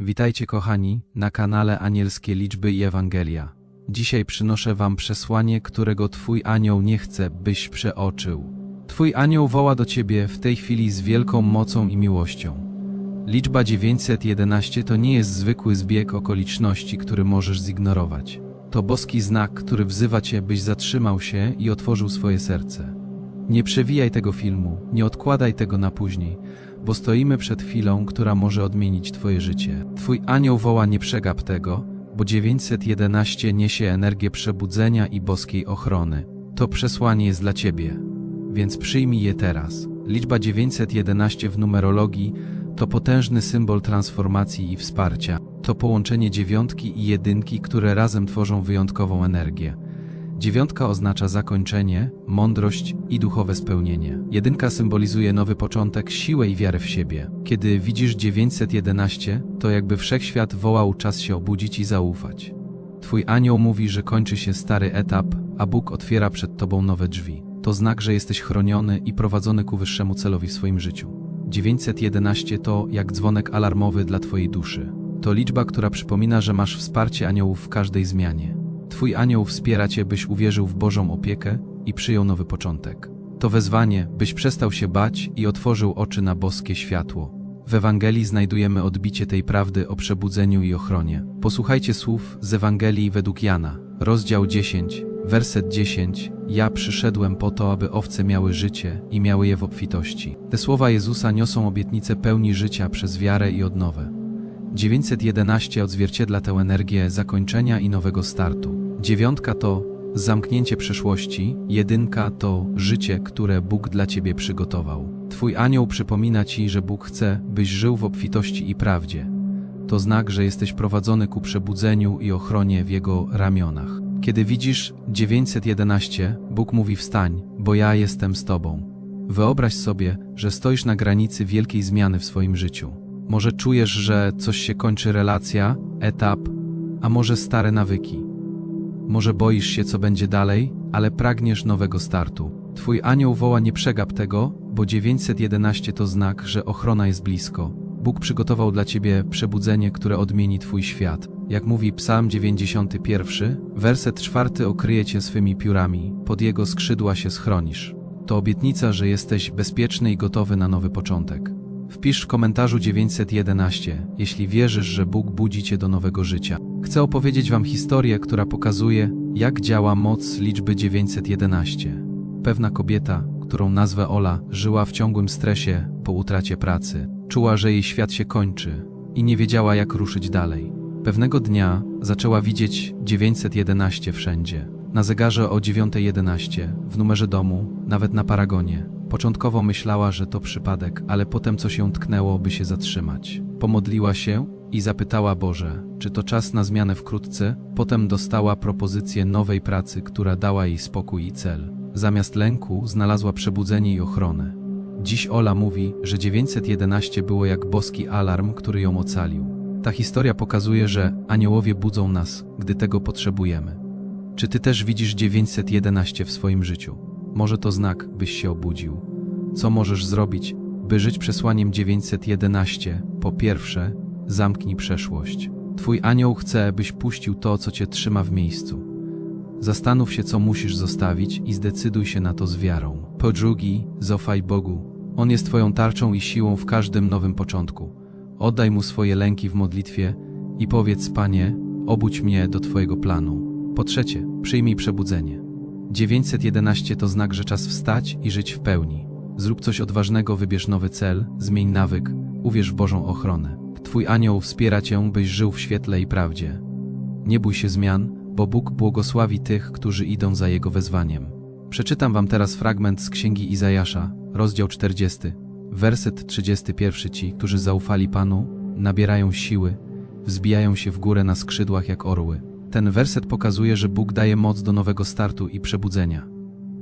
Witajcie kochani na kanale Anielskie Liczby i Ewangelia. Dzisiaj przynoszę wam przesłanie, którego twój anioł nie chce, byś przeoczył. Twój anioł woła do ciebie w tej chwili z wielką mocą i miłością. Liczba 911 to nie jest zwykły zbieg okoliczności, który możesz zignorować. To boski znak, który wzywa cię, byś zatrzymał się i otworzył swoje serce. Nie przewijaj tego filmu, nie odkładaj tego na później, bo stoimy przed chwilą, która może odmienić Twoje życie. Twój anioł woła nie przegap tego, bo 911 niesie energię przebudzenia i boskiej ochrony. To przesłanie jest dla Ciebie, więc przyjmij je teraz. Liczba 911 w numerologii to potężny symbol transformacji i wsparcia. To połączenie dziewiątki i jedynki, które razem tworzą wyjątkową energię. Dziewiątka oznacza zakończenie, mądrość i duchowe spełnienie. Jedynka symbolizuje nowy początek, siłę i wiarę w siebie. Kiedy widzisz 911, to jakby wszechświat wołał czas się obudzić i zaufać. Twój anioł mówi, że kończy się stary etap, a Bóg otwiera przed tobą nowe drzwi. To znak, że jesteś chroniony i prowadzony ku wyższemu celowi w swoim życiu. 911 to jak dzwonek alarmowy dla twojej duszy. To liczba, która przypomina, że masz wsparcie aniołów w każdej zmianie. Twój anioł wspiera cię, byś uwierzył w Bożą opiekę i przyjął nowy początek. To wezwanie, byś przestał się bać i otworzył oczy na boskie światło. W Ewangelii znajdujemy odbicie tej prawdy o przebudzeniu i ochronie. Posłuchajcie słów z Ewangelii według Jana, rozdział 10, werset 10. Ja przyszedłem po to, aby owce miały życie i miały je w obfitości. Te słowa Jezusa niosą obietnicę pełni życia przez wiarę i odnowę. 911 odzwierciedla tę energię zakończenia i nowego startu. Dziewiątka to zamknięcie przeszłości, jedynka to życie, które Bóg dla ciebie przygotował. Twój anioł przypomina ci, że Bóg chce, byś żył w obfitości i prawdzie. To znak, że jesteś prowadzony ku przebudzeniu i ochronie w Jego ramionach. Kiedy widzisz 911, Bóg mówi wstań, bo ja jestem z Tobą. Wyobraź sobie, że stoisz na granicy wielkiej zmiany w swoim życiu. Może czujesz, że coś się kończy relacja, etap, a może stare nawyki. Może boisz się, co będzie dalej, ale pragniesz nowego startu. Twój anioł woła nie przegap tego, bo 911 to znak, że ochrona jest blisko. Bóg przygotował dla ciebie przebudzenie, które odmieni twój świat. Jak mówi Psalm 91, werset czwarty okryje cię swymi piórami, pod jego skrzydła się schronisz. To obietnica, że jesteś bezpieczny i gotowy na nowy początek. Wpisz w komentarzu 911, jeśli wierzysz, że Bóg budzi cię do nowego życia. Chcę opowiedzieć wam historię, która pokazuje, jak działa moc liczby 911. Pewna kobieta, którą nazwę Ola, żyła w ciągłym stresie po utracie pracy. Czuła, że jej świat się kończy i nie wiedziała, jak ruszyć dalej. Pewnego dnia zaczęła widzieć 911 wszędzie. Na zegarze o 9.11, w numerze domu, nawet na paragonie. Początkowo myślała, że to przypadek, ale potem coś ją tknęło, by się zatrzymać. Pomodliła się i zapytała Boże, czy to czas na zmianę wkrótce. Potem dostała propozycję nowej pracy, która dała jej spokój i cel. Zamiast lęku znalazła przebudzenie i ochronę. Dziś Ola mówi, że 911 było jak boski alarm, który ją ocalił. Ta historia pokazuje, że aniołowie budzą nas, gdy tego potrzebujemy. Czy ty też widzisz 911 w swoim życiu? Może to znak, byś się obudził. Co możesz zrobić, by żyć przesłaniem 911? Po pierwsze, zamknij przeszłość. Twój anioł chce, byś puścił to, co cię trzyma w miejscu. Zastanów się, co musisz zostawić i zdecyduj się na to z wiarą. Po drugi, zaufaj Bogu. On jest Twoją tarczą i siłą w każdym nowym początku. Oddaj Mu swoje lęki w modlitwie i powiedz, Panie, obudź mnie do Twojego planu. Po trzecie, przyjmij przebudzenie. 911 to znak, że czas wstać i żyć w pełni. Zrób coś odważnego, wybierz nowy cel, zmień nawyk, uwierz w Bożą ochronę. Twój anioł wspiera Cię, byś żył w świetle i prawdzie. Nie bój się zmian, bo Bóg błogosławi tych, którzy idą za Jego wezwaniem. Przeczytam Wam teraz fragment z Księgi Izajasza, rozdział 40, werset 31. Ci, którzy zaufali Panu, nabierają siły, wzbijają się w górę na skrzydłach jak orły. Ten werset pokazuje, że Bóg daje moc do nowego startu i przebudzenia.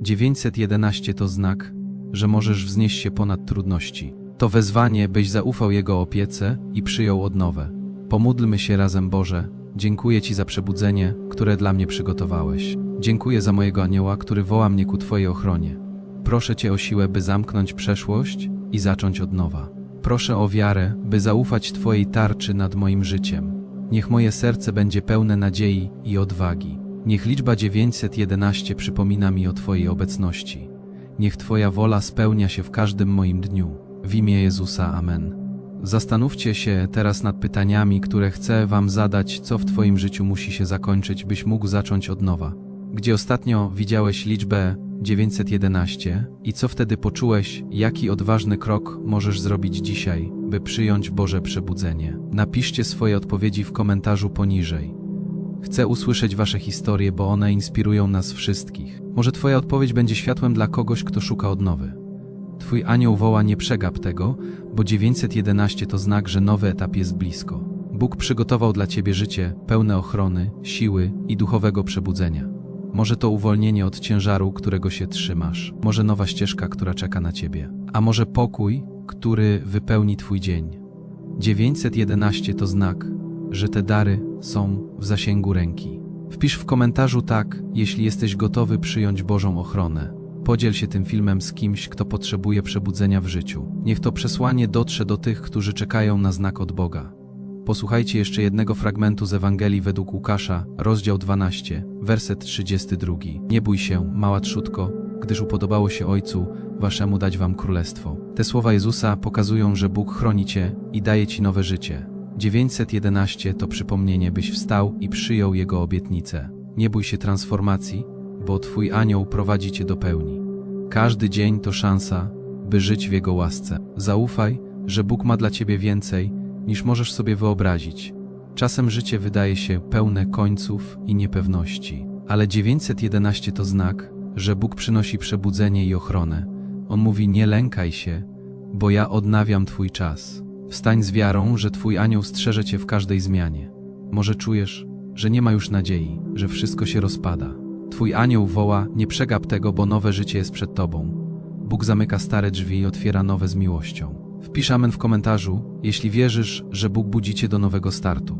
911 to znak, że możesz wznieść się ponad trudności. To wezwanie, byś zaufał Jego opiece i przyjął odnowę. Pomódlmy się razem, Boże. Dziękuję Ci za przebudzenie, które dla mnie przygotowałeś. Dziękuję za mojego anioła, który woła mnie ku Twojej ochronie. Proszę Cię o siłę, by zamknąć przeszłość i zacząć od nowa. Proszę o wiarę, by zaufać Twojej tarczy nad moim życiem. Niech moje serce będzie pełne nadziei i odwagi. Niech liczba 911 przypomina mi o Twojej obecności. Niech Twoja wola spełnia się w każdym moim dniu. W imię Jezusa, Amen. Zastanówcie się teraz nad pytaniami, które chcę Wam zadać, co w Twoim życiu musi się zakończyć, byś mógł zacząć od nowa. Gdzie ostatnio widziałeś liczbę 911 i co wtedy poczułeś, jaki odważny krok możesz zrobić dzisiaj, by przyjąć Boże przebudzenie? Napiszcie swoje odpowiedzi w komentarzu poniżej. Chcę usłyszeć Wasze historie, bo one inspirują nas wszystkich. Może Twoja odpowiedź będzie światłem dla kogoś, kto szuka odnowy. Twój anioł woła nie przegap tego, bo 911 to znak, że nowy etap jest blisko. Bóg przygotował dla Ciebie życie pełne ochrony, siły i duchowego przebudzenia. Może to uwolnienie od ciężaru, którego się trzymasz. Może nowa ścieżka, która czeka na Ciebie. A może pokój, który wypełni Twój dzień. 911 to znak, że te dary są w zasięgu ręki. Wpisz w komentarzu tak, jeśli jesteś gotowy przyjąć Bożą ochronę. Podziel się tym filmem z kimś, kto potrzebuje przebudzenia w życiu. Niech to przesłanie dotrze do tych, którzy czekają na znak od Boga. Posłuchajcie jeszcze jednego fragmentu z Ewangelii według Łukasza, rozdział 12, werset 32. Nie bój się, mała trzutko, gdyż upodobało się Ojcu waszemu dać wam królestwo. Te słowa Jezusa pokazują, że Bóg chroni cię i daje ci nowe życie. 911 to przypomnienie, byś wstał i przyjął Jego obietnicę. Nie bój się transformacji, bo Twój anioł prowadzi Cię do pełni. Każdy dzień to szansa, by żyć w Jego łasce. Zaufaj, że Bóg ma dla Ciebie więcej, niż możesz sobie wyobrazić. Czasem życie wydaje się pełne końców i niepewności, ale 911 to znak, że Bóg przynosi przebudzenie i ochronę. On mówi: Nie lękaj się, bo ja odnawiam Twój czas. Wstań z wiarą, że Twój anioł strzeże Cię w każdej zmianie. Może czujesz, że nie ma już nadziei, że wszystko się rozpada. Twój anioł woła: Nie przegap tego, bo nowe życie jest przed Tobą. Bóg zamyka stare drzwi i otwiera nowe z miłością. Wpisz amen w komentarzu, jeśli wierzysz, że Bóg budzi Cię do nowego startu.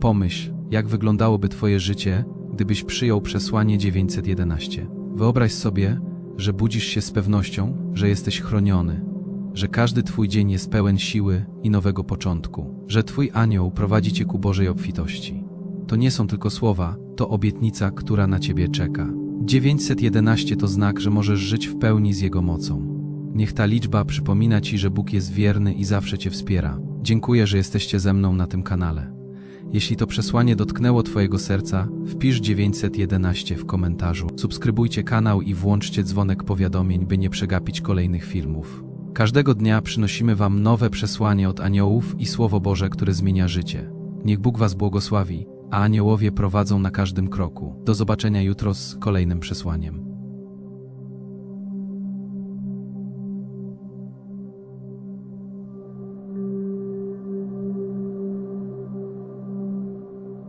Pomyśl, jak wyglądałoby Twoje życie, gdybyś przyjął przesłanie 911. Wyobraź sobie, że budzisz się z pewnością, że jesteś chroniony, że każdy Twój dzień jest pełen siły i nowego początku, że Twój anioł prowadzi Cię ku Bożej obfitości. To nie są tylko słowa, to obietnica, która na Ciebie czeka. 911 to znak, że możesz żyć w pełni z Jego mocą. Niech ta liczba przypomina Ci, że Bóg jest wierny i zawsze Cię wspiera. Dziękuję, że jesteście ze mną na tym kanale. Jeśli to przesłanie dotknęło Twojego serca, wpisz 911 w komentarzu. Subskrybujcie kanał i włączcie dzwonek powiadomień, by nie przegapić kolejnych filmów. Każdego dnia przynosimy Wam nowe przesłanie od aniołów i Słowo Boże, które zmienia życie. Niech Bóg Was błogosławi, a aniołowie prowadzą na każdym kroku. Do zobaczenia jutro z kolejnym przesłaniem.